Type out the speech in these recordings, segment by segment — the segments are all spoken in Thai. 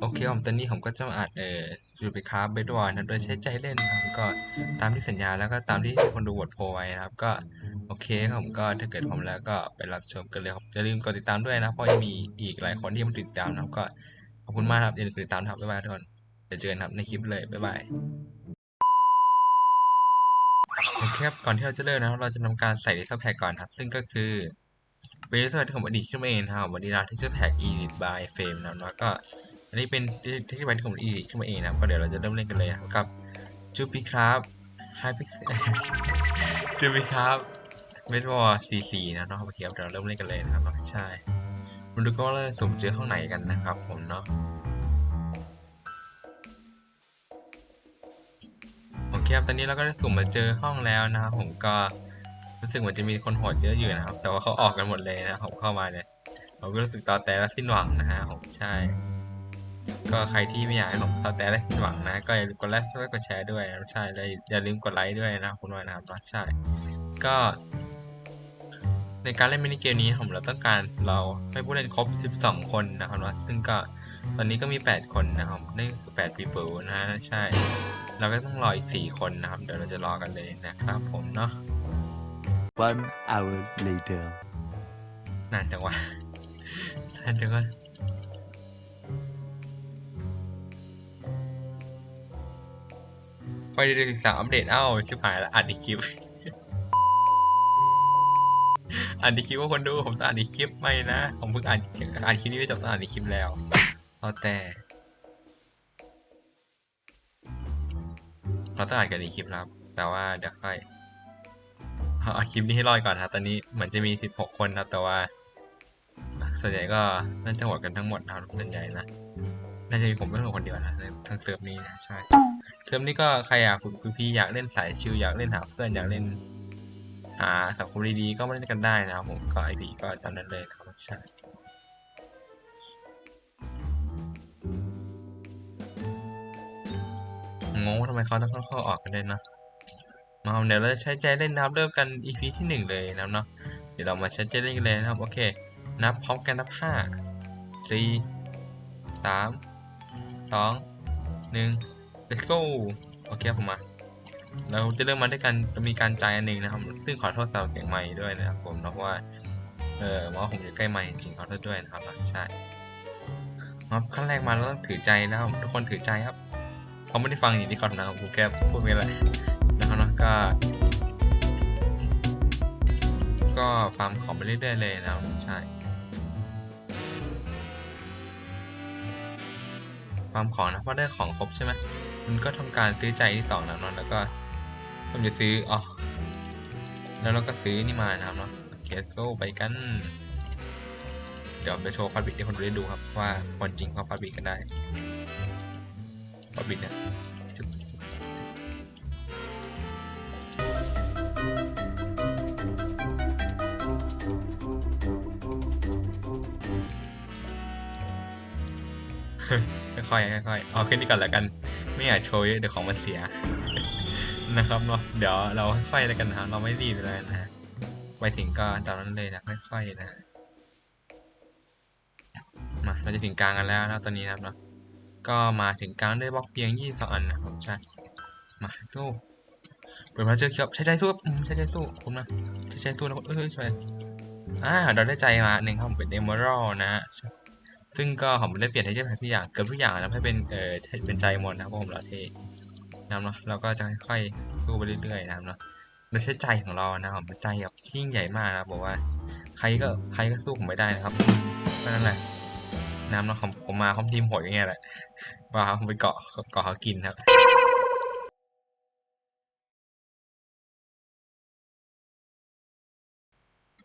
โอเคผมตอนนี้ผมก็จะมาอัดเอ่อจูปิคาร์เบดวอลนะโดยใช้ใจเล่นนะครับก็ตามที่สัญญาแล้วก็ตามที่คนดูบทโพไว้นะครับ ก็โอเคครับผมก็ถ้าเกิดผมแล้วก็ไปรับชมกันเลยครับอย่าลืมกดติดตามด้วยนะเพราะยังมีอีกหลายคนที่มาติดตามนะครับก็ขอบคุณมากครับอย่าลืมกดติดตามครับบ๊ายบายทุกคนเดี๋ยวเจอกันครับในคลิปเลยบ๊ายบายโอเคครับก่อนที่เราจะเริ่มนะเราจะทำการใส่ดิสแพ็กก่อนครับ ซึ่งก็คือ เป็นดิสแพ็กที่ผมอดีตขึ้นมาเองนะครับวันนี้เราที่จะแพ็ก edit by frame นะแล้วก็อันนี้เป็นที่ไปที่ผมอีดิขึ้นมาเองนะก็เดี๋ยวเราจะเริ่มเล่นกันเลยนะครับกับจูปิครับไฮพิกเซจูปิครับเมดวอร์ซีซีนะเนาะโอเคครับเดี๋ยวเราเริ่มเล่นกันเลยนะครับใช่มาดูก็ว่าเราจะสุ่มเจอห้องไหนกันนะครับผมเนาะโอเคครับตอนนี้เราก็ได้สุ่มมาเจอห้องแล้วนะครับผมก็ รู้สึกเหมือนจะมีคนโหดเยอะอยู่นะครับ แต่ว่าเขาออกกันหมดเลยนะผมเข้ามาเนี่ยผมก็รู้สึกตอแต่และสิ้นหวังนะฮะผมใช่ ก็ใครที่ไม่อยากให้ผมซาวแต่ได้นหวังนะ ก็อย่าลืมกดไลค์กดแชร์ด้วยนะใช่แล้วอย่าลืมกดไลค์ด้วยนะคุณวานะครับใช่ ก็ ในการเล่นมินิเกมนี้ผมเราต้องการเราให้ผู้เล่นครบ 12 คนนะครับนะซึ่งก็ตอนนี้ก็มี 8 คนนะครับนี่คือ8 people นะใช่ เราก็ต้องรออีก 4 คนนะครับ เดี๋ยวเราจะรอกันเลยนะครับผมเนาะ One hour later. นานจังวะนานจังวะไฟเดือนสิบสามอัปเดตเอ้าชิบหายแล้วอัดอีกคลิปอ่านอีกคลิปว่าคนดูผมต้องอ่านอีกคลิปไม่นะ ผมเพิ่งอ่านอ่านคลิปนี้ไปจบต้องอ่านอีกคลิปแล้วเอาแต่เราต้องอ่านกันอีกคลิปครับ แต่ว่าเดี๋ยวค่อย เอาคลิปนี้ให้รอดก่อนครับตอนนี้เหมือนจะมี16คนครับแต่ว่า ส่วนใหญ่ก็น่าจะโหวตกันทั้งหมดนะครับส่วนใหญ่นะน่าจะมีผมเป็นคนเดียวนะทั้งเซิร์ฟนี้นะใช่เทอมนี้ก็ใครอยากฝึกพีอยากเล่นสายชิลอยากเล่นหาเพื่อนอยากเล่นหาสังคมดีๆก็มาเล่นกันได้นะครับผมก็ไอพีก็ตามนั้นเลยนะครับใช่งงว่าทำไมเขาต้องเข้าออกกันเลยนะ มาเดี๋ยวเราจะใช้ใจเล่นนะครับเริ่มกัน EP ที่หนึ่งเลยนะครับเนาะเดี๋ยวเรามาใช้ใจเล่นกันเลยนะครับโอเค นับพร้อมกันนับห้าสี่สามสองหนึ่ง let's go โอเคผมมา เราจะเริ่มมาด้วยกันจะมีการจ่ายอันหนึ่งนะครับ ซึ่งขอโทษสำหรับเสียงไม้ด้วยนะครับผมเนะเพราะว่าเออมาส์ผมอยู่ใกล้ไมค์จริงขอโทษด้วยนะครับใช่ครับขั้นแรกมาเราต้องถือใจนะครับทุกคนถือใจครับเขาไม่ได้ฟังอย่างที่ก่อนนะครับผมแค่พูดไปและนะครับ เนาะก็ ก็ฟาร์มของไปเรื่อยๆเลยนะใช่ฟาร์มของนะเพราะได้ของครบใช่ไหมมันก็ทำการซื้อใจที่สองนะเนาะแล้วก็ผมจะซื้ออ๋อแล้วเราก็ซื้อนี่มานะครับเนาะเคสโซไปกัน เดี๋ยวไปโชว์ฟาดบิดให้คนดูได้ดูครับว่าคนจริงเขาฟาดบิดกันได้ฟาดบิดเนี่ย อยๆค่อยๆเอาแค่นี้ก่อนแล้วกัน ไม่อยากโชว์เยอะเดี๋ยวของมันเสียนะครับเนาะเดี๋ยวเราค่อยๆแล้วกันนะเราไม่รีบเลยนะไปถึงก็ตามนั้นเลยนะค่อยๆนะมาเราจะถึงกลางกันแล้วนะตอนนี้นะครับเนาะก็มาถึงกลางด้วยบล็อกเพียงยี่สองอันนะครับใช่มาสู้เปิดมาเจอเคียบใช้ใจสู้ใช้ใจสู้ผมนะใช้ใจสู้นะเอ้ยช่วยอ่าเราได้ใจมาหนึ่งครับผมเป็นเอเมอรัลนะฮะ ซึ่งก็ผมได้เปลี่ยนให้ใช้ทุกอย่างเกือบทุกอย่างนะให้เป็นเอ่อเป็นใจมดนะครับผมเราเทนะครับเนาะเราก็จะค่อยๆสู้ไปเรื่อยๆนะครับเนาะโดยใช้ใจของเรานะครับใจแบบที่ยิ่งใหญ่มากนะบอกว่าใครก็ใครก็สู้ผมไม่ได้นะครับเพราะนั่นแหละน้ำเนาะผมผมมาคอมทีมโหดอย่างเงี้ยแหละว่าผมไปเกาะเกาะเขากินครับ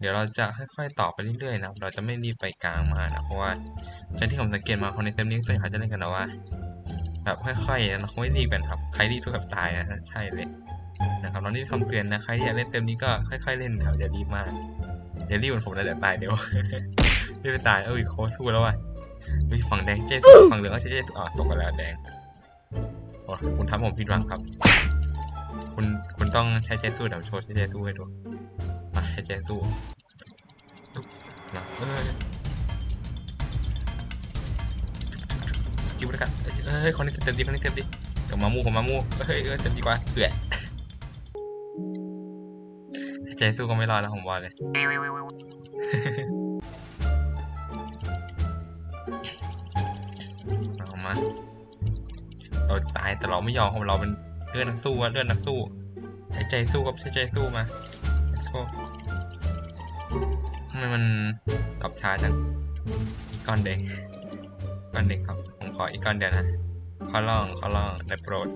เดี๋ยวเราจะค่อยๆต่อไปเรื่อยๆนะครับเราจะไม่รีบไปกลางมานะเพราะว่าจากที่ผมสังเกตมาคนในเซมนี้ส่วนใหญ่เขาจะเล่นกันนะว่าแบบค่อยๆนะเขาไม่รีบกันครับใครรีบเท่ากับตายนะใช่เลยนะครับเรานี่คำเตือนนะใครที่อยากเล่นเต็มนี้ก็ค่อย ๆ เล่นครับอย่ารีบมากอย่ารีบเหมือนผมนะเดี๋ยวตายเดี๋ยวไม่ไปตายเอ้ยโค้ชสู้แล้วว่ะมีฝั่งแดงเจ๊สู้ฝั่งเหลืองก็เจ๊สู้อะตกกันแล้วแดงโอ้คุณทำผมผิดหวังครับ คุณคุณต้องใช้เจ๊สู้เดี๋ยวโชว์ใช้เจ๊สู้ให้ดูมา ใช้เจ๊สู้ปึ๊บมาเออกิลแล้วกันเฮ้ยคนนี้เต็มดีคนนี้เต็มดีกับมามูของมามูเฮ้ยเต็มดีกว่าเผื่อใจสู้ก็ไม่รอดแล้วผมบอกเลยเอามาเราตายแต่เราไม่ยอมของเราเป็นเลื่อดนักสู้อะเลื่อดนักสู้ใช้ใจสู้ครับใช้ใจสู้มา let's go ทำไมมันตอบช้าจังอีกอนเด็กก้อนเด็กครับ ผมขออีกอนเดียวนะ ขอลอง ขอลองได้โปรด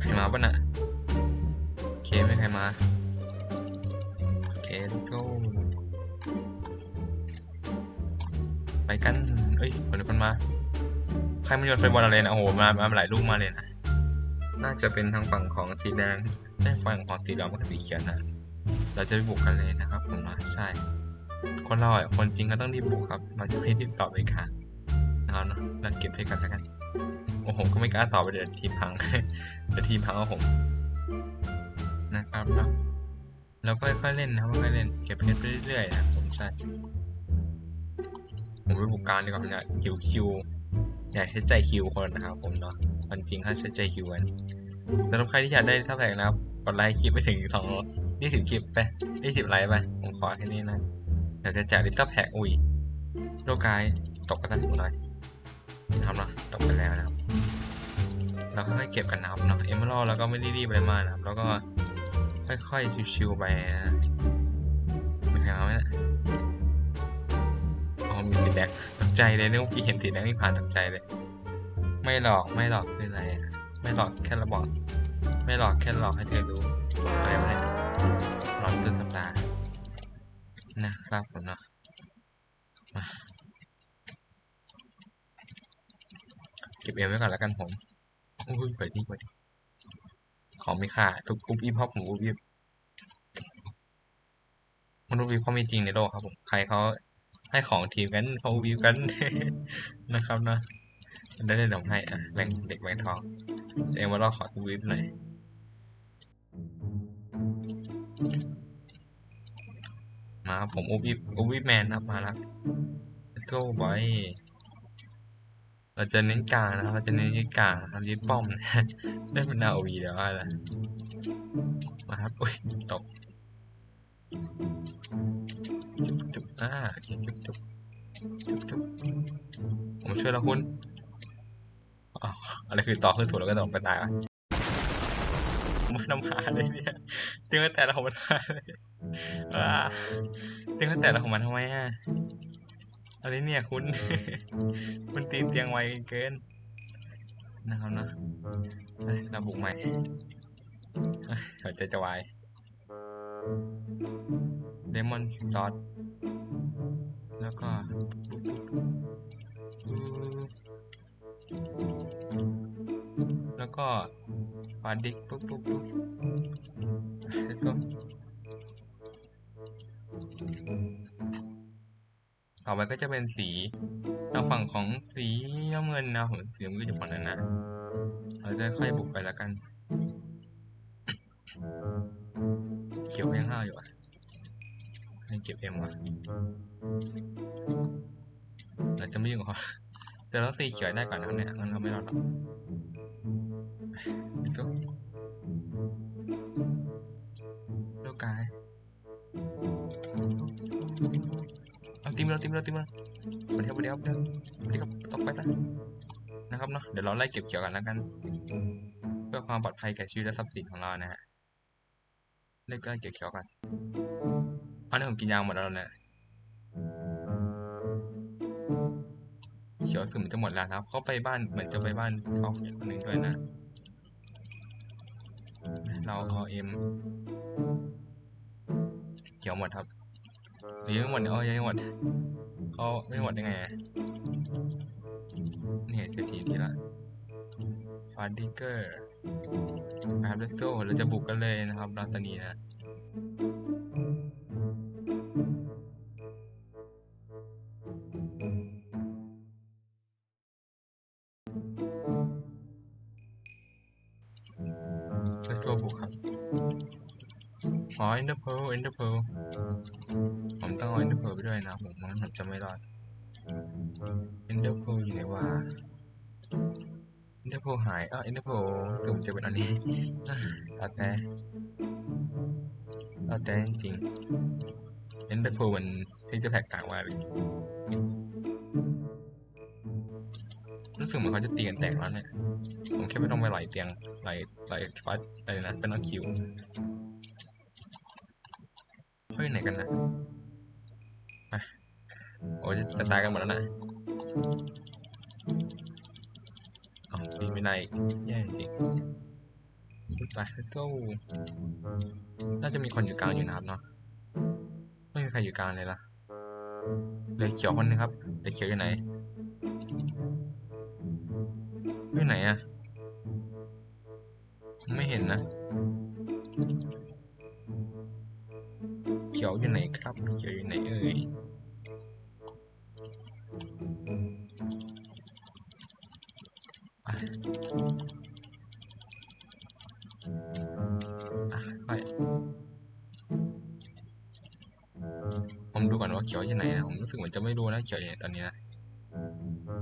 ใครมาปะน่ะโอเคไม่ใครมาโอเค let's go ไปกัน เอ้ยคนคนมา ใครมันโยนไฟบอลอะไรนะโอ้โห มา มาหลายลูกมาเลยนะ น่าจะเป็นทางฝั่งของสีแดงได้ฝั่งของสีเหลืองกับสีเขียวนะ เราจะไปบุกกันเลยนะครับผมนะใช่ คนเราอะคนจริงก็ต้องรีบบุกครับ เราจะไม่รีบตอบเลยค่ะเอาเนาะเราเก็บเพชรกันแล้วกันโอ้ผมก็ไม่กล้าตอบไปเดี๋ยวทีมพังเดี๋ยวทีมพังเอาผมนะครับเนาะเราก็ค่อยๆเล่นนะครับค่อยๆเล่นเก็บเพชรไปเรื่อยๆนะผมใช่ผมไปบุกการดีกว่าผมอยากคิวคิวอยากใช้ใจคิวคนนะครับผมเนาะมันจริงถ้าใช้ใจคิวกันสำหรับใครที่อยากได้เท่าไหร่นะครับ ดไลค์คลิปไปถึงสองยี่สิบคลิปไปยี่สิบไลค์ไปผมขอแค่นี้นะเดี๋ยวจะแจกลิตเติ้ลแพ็กอุ้ยโลกายตกกระตุ้นหน่อยทำเนาะตกไปแล้วนะครับเราค่อยๆเก็บกันนะครับเนาะเอมเมอรัลแล้วก็ไม่รีบอะไรมากนะครับ แล้วก็ค่อยๆชิวๆไปนะมีใครเอาไหมเนี่ยอ๋อมีสีแดงตกใจเลยเนึกว่าพี่เห็นสีแดงไม่ผ่านตกใจเลย ไม่หลอกไม่หลอกคืออะไรไม่หลอกแค่ระบอก ไม่หลอกแค่หลอกให้เธอรู้อะไรวะเนี่ยหลอกสุดสัปดาห์นะครับผมเนาะมาเก็บเอวไว้ก่อนแล้วกันผมอุ้ยเปิดดีเปิดของมีค่าทุกอุ๊บอิบพ่อผมอุ๊บอิบมนุษย์วิบเขามีจริงในโลกครับผมใครเขาให้ของทีมกันเขาอุ๊บอิบกันนะครับเนาะได้ได้ดี๋ยวผมให้อะแบ่งเด็กแบ่งทองเอ็มว่าเราขออุ๊บอิบหน่อย มาครับผมอุบิอุบิแมนครับมาล้วโซ่บอยเราจะเน้นกลางนะ เราจะเน้นยึดกลางนะครับยึดป้อมนะเล่นเป็นนาวีเดี๋ยวว่าละมาครับอุ้ยตกจุบจุบอ่าจุบจุบจุบจุบผมช่วยแล้วคุณอ้าวอะไรคือต่อขึ้นถูกแล้วก็ต้องไปตายวะ มันน้ำหาเลยเนี่ยเจอแต่เรามันมาเลยอ่าเตียงแต่ละของมันทำไมอะอะไรเนี่ยคุณ คุณตีนเตียงไวเกิน นะครับนะไปเราบุกใหม่เอ้ยหัวใจจะวายเลมอนซอสแล้วก็แล้วก็ ฟาดิกปุ๊บปุ๊บปุ๊บ let's go ต่อไปก็จะเป็นสีทางฝั่งของสีน้ำเงินนะผมสีน้ำเงินอยู่ฝั่งนั้นนะ เราจะค่อยบุกไปแล้วกัน เขียวยังห้าอยู่อะให้เก็บเอ็มว่ะเราจะไม่ยุ่งกับเขาแต่เราตีเขียวได้ก่อนนะครับเนี่ยงั้นเราไม่รอดหรอก เอาตีมเราตีมเราตีมเราไปเดี๋ยวไปเดี๋ยวเดี๋ยวเดี๋ยวตกไปซะนะครับเนาะเดี๋ยวเราไล่เก็บเขียวกันแล้วกัน เพื่อความปลอดภัยแก่ชีวิตและทรัพย์สินของเรานะฮะเล่นก็เก็บเขียวกันอาเนี่ยผมกินยางหมดแล้วเนี่ยเขียวสุดมันจะหมดแล้วนะครับเขาไปบ้านเหมือนจะไปบ้านเขาคนหนึ่งด้วยนะ เราเอาเอ็มเขียวหมดครับ หรือยังไม่หมดเนี่ยอ๋อยังไม่หมดเขาไม่หมดได้ไงนี่เศรษฐีทีละฟาดิเกอร์นะครับเลสโซเราจะบุกกันเลยนะครับราตอนนี้นะเลสโซบุกครับ อ๋อ Ender Pearl Ender Pearl ผมต้องเอา Ender Pearl ไปด้วยนะ ผมมันผมจะไม่รอด Ender Pearl อยู่ไหนวะ Ender Pearl หายเออ Ender Pearl สุ่มจะเป็นอันนี้ตาแต่ตาแต่จริง Ender Pearl มันเพิ่งจะแพ็กต่างว่าเลยรู้สึกเหมือนเขาจะเตียงแตกแล้วเนี่ย ผมแค่ไม่ต้องไปไหลเตียงไหลไหลฟัดอะไรนะเป็นน้องคิว เขาอยู่ไหนกันนะไปโอ้ยจะตายกันหมดแล้วนะอ๋อปีนไม่ได้แย่จริงไปสู้น่าจะมีคนอยู่กลางอยู่นะครับเนาะไม่มีใครอยู่กลางเลยล่ะเลยเขียวคนนึงครับเลยเขียวอยู่ไหนอยู่ไหนอะไม่เห็นนะ ขียวอยู่ไหนครับเขียวอยู่ไหนเอ่ยไปผมดูก่อนว่าเขียวอยู่ไหนนะผมรู้สึกเหมือนจะไม่รู้นะเขียวอยู่ไหนตอนนี้นะ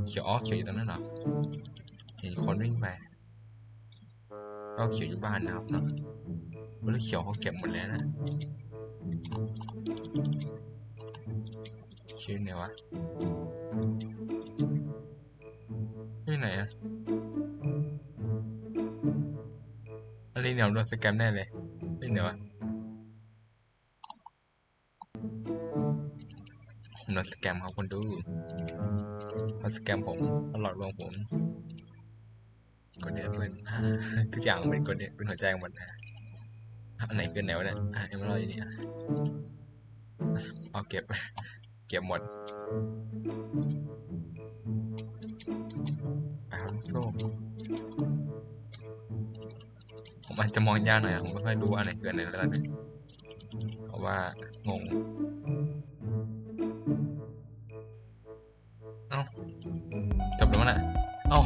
เขียวอ๋อเขียวอยู่ตรงนั้นเหรอเห็นคนวิ่งไปก็เขียวอยู่บ้านนะครับเนาะแล้วเขียวเขาเก็บหมดแล้วนะ เขียวอยู่ไหนวะอยู่ไหนอะอันนี้เนี่ยโดนสแกมแน่เลยนี่เดี๋ยวะโดนสแกมครับคนดูเขาสแกมผมเขาหลอกลวงผมกดเนี่ยเพื่อนทุกอย่างเป็นกดเนี่ยเป็นหัวใจหมดนะ อันไหนคือแนวเนี่ยอะเอ็มรอยนี่อ่อะเอาเก็บ เก็บหมดไปครับลูกโซ่ผมอาจจะมองยากหน่อยผมไม่ค่อยรู้ว่าอันไหนคืออันไหนแล้วกันเพราะว่างงเอ้าจบแล้วนะเอ้า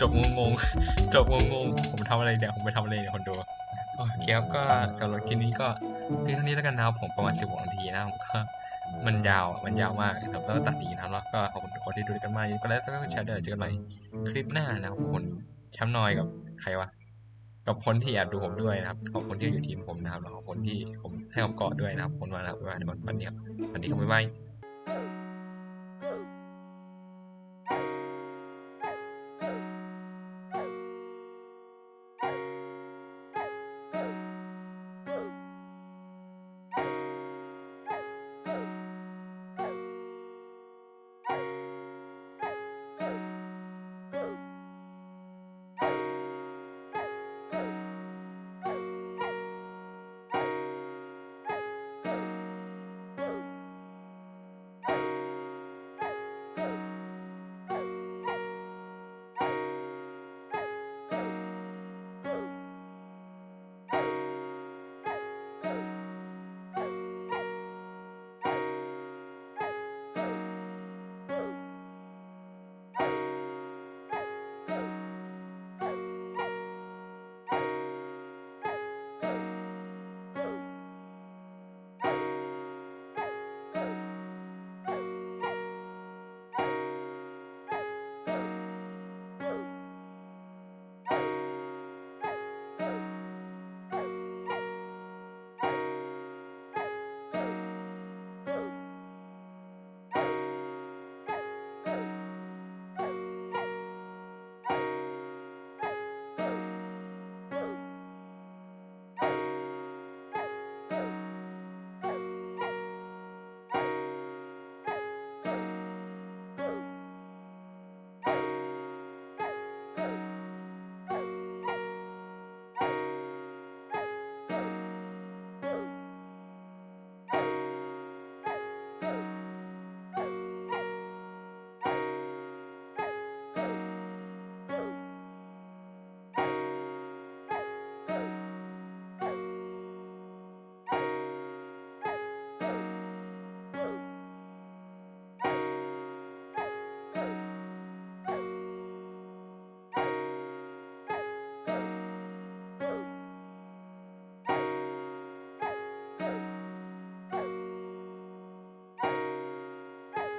จบงงๆจบงงๆผมทำอะไรเนี่ยผมไปทำอะไรเนี่ยคนดู โอเคครับก็สำหรับคลิปนี้ก็เพียงเท่านี้แล้วกันนะครับผมประมาณ 16 นาทีนะผมก็มันยาวมันยาวมากนะครับแล้วก็ตัดดีนะครับแล้วก็ขอบคุณทุกคนที่ดูด้วยกันมากอย่าลืมกดไลค์แล้วก็แชร์ด้วยเจอกันใหม่คลิปหน้านะครับคุณแชมป์นอยกับใครวะกับคนที่แอบดูผมด้วยนะครับขอบคุณที่อยู่ทีมผมนะครับแล้วขอบคุณที่ผมให้ผมเกาะด้วยนะครับคุณมากนะครับบ๊ายบายในวันนี้ครับวันนี้ครับบ๊ายบาย